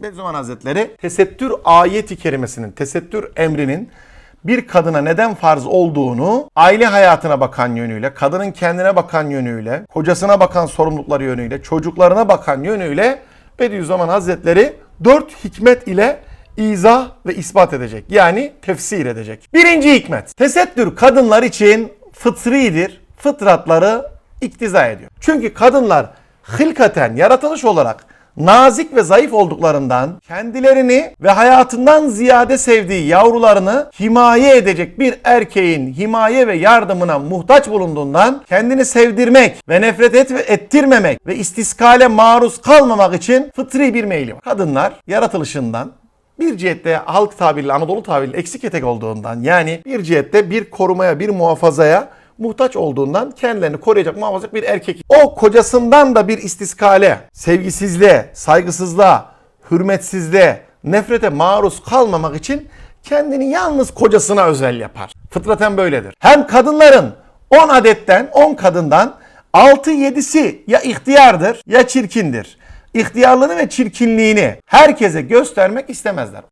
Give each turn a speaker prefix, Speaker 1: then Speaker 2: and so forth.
Speaker 1: Bediüzzaman Hazretleri tesettür ayeti kerimesinin, tesettür emrinin bir kadına neden farz olduğunu aile hayatına bakan yönüyle, kadının kendine bakan yönüyle, kocasına bakan sorumlulukları yönüyle, çocuklarına bakan yönüyle Bediüzzaman Hazretleri dört hikmet ile izah ve ispat edecek. Yani tefsir edecek. Birinci hikmet. Tesettür kadınlar için fıtridir. Fıtratları iktiza ediyor. Çünkü kadınlar hılkaten, yaratılış olarak nazik ve zayıf olduklarından kendilerini ve hayatından ziyade sevdiği yavrularını himaye edecek bir erkeğin himaye ve yardımına muhtaç bulunduğundan kendini sevdirmek ve nefret et ve ettirmemek ve istiskale maruz kalmamak için fıtri bir meyli var. Kadınlar yaratılışından bir cihette halk tabiriyle Anadolu tabiriyle eksik etek olduğundan yani bir cihette bir korumaya bir muhafazaya muhtaç olduğundan kendilerini koruyacak muhafazak bir erkek. O kocasından da bir istiskale, sevgisizliğe, saygısızlığa, hürmetsizliğe, nefrete maruz kalmamak için kendini yalnız kocasına özel yapar. Fıtraten böyledir. Hem kadınların 10 adetten 10 kadından 6-7'si ya ihtiyardır ya çirkindir. İhtiyarlığını ve çirkinliğini herkese göstermek istemezler.